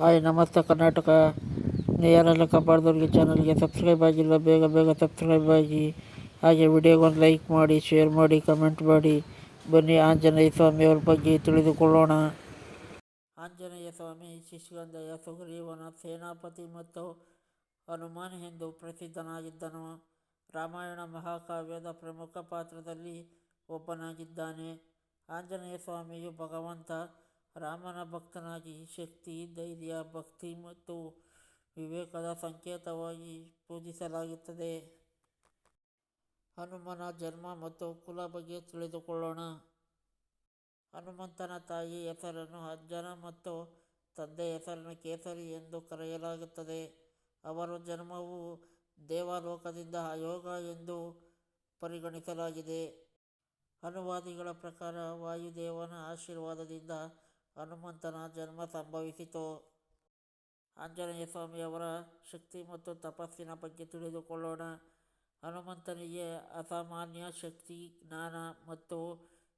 Hi, ನಮಸ್ತೆ ಕರ್ನಾಟಕ. ಯಾರೆಲ್ಲ ಕಾಪಾಡಿದವ್ರಿಗೆ ಚಾನಲ್ಗೆ ಸಬ್ಸ್ಕ್ರೈಬ್ ಆಗಿಲ್ಲ ಬೇಗ ಬೇಗ ಸಬ್ಸ್ಕ್ರೈಬ್ ಆಗಿ. ಹಾಗೆ ವಿಡಿಯೋಗೊಂದು ಲೈಕ್ ಮಾಡಿ ಶೇರ್ ಮಾಡಿ ಕಮೆಂಟ್ ಮಾಡಿ. ಬನ್ನಿ ಆಂಜನೇಯ ಸ್ವಾಮಿಯವ್ರ ಬಗ್ಗೆ ತಿಳಿದುಕೊಳ್ಳೋಣ. ಆಂಜನೇಯ ಸ್ವಾಮಿ, ಶಿಶುಗಂಧಯ ಸುಗ್ರೀವನ ಸೇನಾಪತಿ ಮತ್ತು ಹನುಮಾನ್ ಎಂದು ಪ್ರಸಿದ್ಧನಾಗಿದ್ದನು. ರಾಮಾಯಣ ಮಹಾಕಾವ್ಯದ ಪ್ರಮುಖ ಪಾತ್ರದಲ್ಲಿ ಒಬ್ಬನಾಗಿದ್ದಾನೆ. ಆಂಜನೇಯ ಸ್ವಾಮಿಯು ಭಗವಂತ ರಾಮನ ಭಕ್ತನಾಗಿ ಶಕ್ತಿ, ಧೈರ್ಯ, ಭಕ್ತಿ ಮತ್ತು ವಿವೇಕದ ಸಂಕೇತವಾಗಿ ಪೂಜಿಸಲಾಗುತ್ತದೆ. ಹನುಮನ ಜನ್ಮ ಮತ್ತು ಕುಲ ಬಗ್ಗೆ ತಿಳಿದುಕೊಳ್ಳೋಣ. ಹನುಮಂತನ ತಾಯಿ ಹೆಸರನ್ನು ಅಜ್ಜನ ಮತ್ತು ತಂದೆ ಹೆಸರನ್ನು ಕೇಸರಿ ಎಂದು ಕರೆಯಲಾಗುತ್ತದೆ. ಅವರ ಜನ್ಮವು ದೇವಾಲೋಕದಿಂದ ಅಯೋಗ ಎಂದು ಪರಿಗಣಿಸಲಾಗಿದೆ. ಅನುವಾದಿಗಳ ಪ್ರಕಾರ ವಾಯುದೇವನ ಆಶೀರ್ವಾದದಿಂದ ಹನುಮಂತನ ಜನ್ಮ ಸಂಭವಿಸಿತು. ಆಂಜನೇಯ ಸ್ವಾಮಿಯವರ ಶಕ್ತಿ ಮತ್ತು ತಪಸ್ಸಿನ ಬಗ್ಗೆ ತಿಳಿದುಕೊಳ್ಳೋಣ. ಹನುಮಂತನಿಗೆ ಅಸಾಮಾನ್ಯ ಶಕ್ತಿ, ಜ್ಞಾನ ಮತ್ತು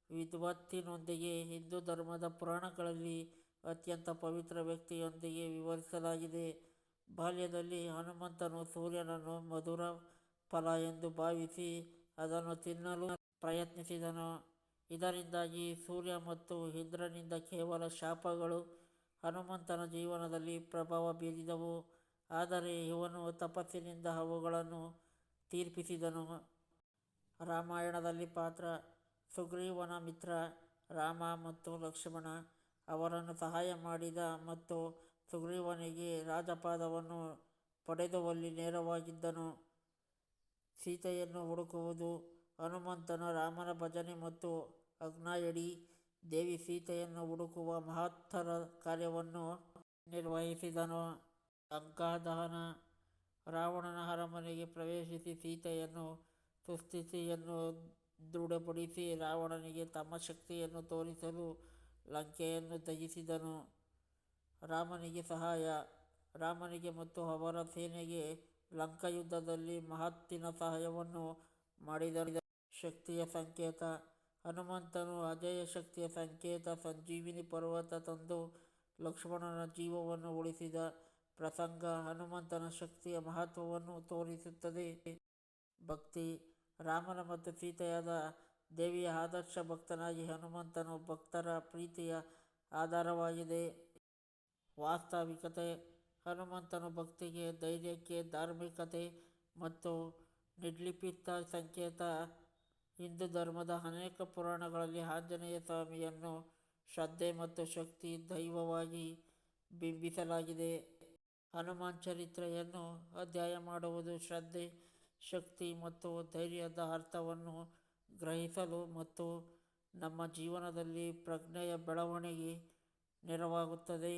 ವಿದ್ವತ್ತಿನೊಂದಿಗೆ ಹಿಂದೂ ಧರ್ಮದ ಪುರಾಣಗಳಲ್ಲಿ ಅತ್ಯಂತ ಪವಿತ್ರ ವ್ಯಕ್ತಿಯೊಂದಿಗೆ ವಿವರಿಸಲಾಗಿದೆ. ಬಾಲ್ಯದಲ್ಲಿ ಹನುಮಂತನು ಸೂರ್ಯನನ್ನು ಮಧುರ ಫಲ ಎಂದು ಭಾವಿಸಿ ಅದನ್ನು ತಿನ್ನಲು ಪ್ರಯತ್ನಿಸಿದನು. ಇದರಿಂದಾಗಿ ಸೂರ್ಯ ಮತ್ತು ಇಂದ್ರನಿಂದ ಕೇವಲ ಶಾಪಗಳು ಹನುಮಂತನ ಜೀವನದಲ್ಲಿ ಪ್ರಭಾವ ಬೀರಿದವು. ಆದರೆ ಇವನು ತಪಸ್ಸಿನಿಂದ ಅವುಗಳನ್ನು ತೀರ್ಪಿಸಿದನು. ರಾಮಾಯಣದಲ್ಲಿ ಪಾತ್ರ, ಸುಗ್ರೀವನ ಮಿತ್ರ ರಾಮ ಮತ್ತು ಲಕ್ಷ್ಮಣ ಅವರನ್ನು ಸಹಾಯ ಮಾಡಿದ ಮತ್ತು ಸುಗ್ರೀವನಿಗೆ ರಾಜಪಾದವನ್ನು ಪಡೆದುವಲ್ಲಿ ನೇರವಾಗಿದ್ದನು. ಸೀತೆಯನ್ನು ಹುಡುಕುವುದು ಹನುಮಂತನು ರಾಮನ ಭಜನೆ ಮತ್ತು ಅಗ್ನಾಯಡಿ ದೇವಿ ಸೀತೆಯನ್ನು ಹುಡುಕುವ ಮಹತ್ತರ ಕಾರ್ಯವನ್ನು ನಿರ್ವಹಿಸಿದನು. ಲಂಕಾದಹನ ರಾವಣನ ಅರಮನೆಗೆ ಪ್ರವೇಶಿಸಿ ಸೀತೆಯನ್ನು ಸುಸ್ಥಿತಿಯನ್ನು ದೃಢಪಡಿಸಿ ರಾವಣನಿಗೆ ತಮ್ಮ ಶಕ್ತಿಯನ್ನು ತೋರಿಸಲು ಲಂಕೆಯನ್ನು ತ್ಯಜಿಸಿದನು. ರಾಮನಿಗೆ ಸಹಾಯ, ರಾಮನಿಗೆ ಮತ್ತು ಅವರ ಸೇನೆಗೆ ಲಂಕಾ ಯುದ್ಧದಲ್ಲಿ ಮಹತ್ತಿನ ಸಹಾಯವನ್ನು ಮಾಡಿದ ಶಕ್ತಿಯ ಸಂಕೇತ. ಹನುಮಂತನು ಅಜೇಯ ಶಕ್ತಿಯ ಸಂಕೇತ. ಸಂಜೀವಿನಿ ಪರ್ವತ ತಂದು ಲಕ್ಷ್ಮಣನ ಜೀವವನ್ನು ಉಳಿಸಿದ ಪ್ರಸಂಗ ಹನುಮಂತನ ಶಕ್ತಿಯ ಮಹತ್ವವನ್ನು ತೋರಿಸುತ್ತದೆ. ಭಕ್ತಿ. ರಾಮನ ಮತ್ತು ಸೀತೆಯಾದ ದೇವಿಯ ಆದರ್ಶ ಭಕ್ತನಾಗಿ ಹನುಮಂತನು ಭಕ್ತರ ಪ್ರೀತಿಯ ಆಧಾರವಾಗಿದೆ. ವಾಸ್ತವಿಕತೆ. ಹನುಮಂತನು ಭಕ್ತಿಗೆ, ಧೈರ್ಯಕ್ಕೆ ಧಾರ್ಮಿಕತೆ ಮತ್ತು ನಿರ್ಲಿಪಿತ ಸಂಕೇತ. ಹಿಂದೂ ಧರ್ಮದ ಅನೇಕ ಪುರಾಣಗಳಲ್ಲಿ ಆಂಜನೇಯ ಸ್ವಾಮಿಯನ್ನು ಶ್ರದ್ಧೆ ಮತ್ತು ಶಕ್ತಿ ದೈವವಾಗಿ ಬಿಂಬಿಸಲಾಗಿದೆ. ಹನುಮಾನ್ ಚರಿತ್ರೆಯನ್ನು ಅಧ್ಯಯನ ಮಾಡುವುದು ಶ್ರದ್ಧೆ, ಶಕ್ತಿ ಮತ್ತು ಧೈರ್ಯದ ಅರ್ಥವನ್ನು ಗ್ರಹಿಸಲು ಮತ್ತು ನಮ್ಮ ಜೀವನದಲ್ಲಿ ಪ್ರಜ್ಞೆಯ ಬೆಳವಣಿಗೆ ನೆರವಾಗುತ್ತದೆ.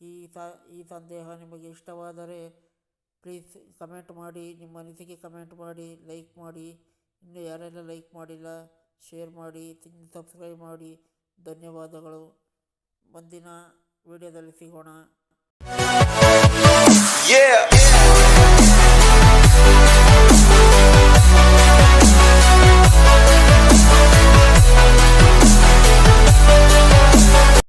ಈ ಸ ಈ ಸಂದೇಹ ನಿಮಗೆ ಇಷ್ಟವಾದರೆ ಪ್ಲೀಸ್ ಕಮೆಂಟ್ ಮಾಡಿ, ನಿಮ್ಮ ಅನಿಸಿಕೆ ಕಮೆಂಟ್ ಮಾಡಿ ಲೈಕ್ ಮಾಡಿ. ಇನ್ನೂ ಯಾರೆಲ್ಲ ಲೈಕ್ ಮಾಡಿಲ್ಲ ಶೇರ್ ಮಾಡಿ ಸಬ್ಸ್ಕ್ರೈಬ್ ಮಾಡಿ. ಧನ್ಯವಾದಗಳು. ಮುಂದಿನ ವಿಡಿಯೋದಲ್ಲಿ ಸಿಗೋಣ.